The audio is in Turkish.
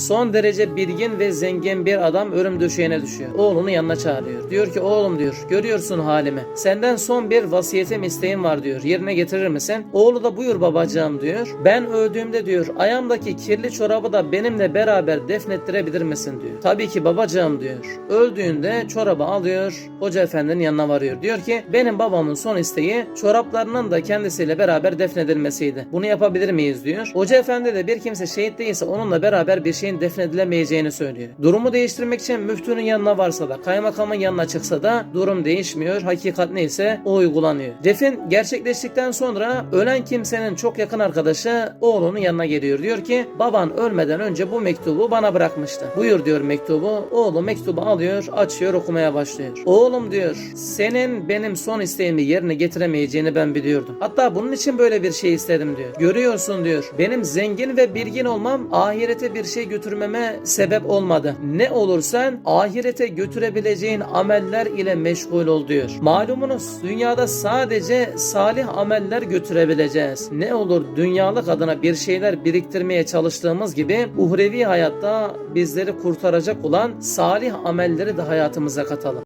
son derece bilgin ve zengin bir adam ölüm döşeğine düşüyor. Oğlunu yanına çağırıyor. Diyor ki oğlum diyor görüyorsun halimi. Senden son bir vasiyetim isteğim var diyor. Yerine getirir misin? Oğlu da buyur babacığım diyor. Ben öldüğümde diyor ayağımdaki kirli çorabı da benimle beraber defnettirebilir misin diyor. Tabii ki babacığım diyor. Öldüğünde çorabı alıyor. Hoca efendinin yanına varıyor. Diyor ki benim babamın son isteği çoraplarının da kendisiyle beraber defnedilmesiydi. Bunu yapabilir miyiz diyor. Hoca efendi de bir kimse şehit değilse onunla beraber bir şeyin defnedilemeyeceğini söylüyor. Durumu değiştirmek için müftünün yanına varsa da kaymakamın yanına çıksa da durum değişmiyor. Hakikat neyse o uygulanıyor. Defin gerçekleştikten sonra ölen kimsenin çok yakın arkadaşı oğlunun yanına geliyor. Diyor ki baban ölmeden önce bu mektubu bana bırakmıştı. Buyur diyor mektubu. Oğlu mektubu alıyor açıyor okumaya başlıyor. Oğlum diyor senin benim son isteğimi yerine getiremeyeceğini ben biliyordum. Hatta bunun için böyle bir şey istedim diyor. Görüyorsun diyor. Benim zengin ve bilgin olmam ahirete bir şey götürmeme sebep olmadı. Ne olursan ahirete götürebileceğin ameller ile meşgul ol diyor. Malumunuz dünyada sadece salih ameller götürebileceğiz. Ne olur dünyalık adına bir şeyler biriktirmeye çalıştığımız gibi uhrevi hayatta bizleri kurtaracak olan salih amelleri de hayatımıza katalım.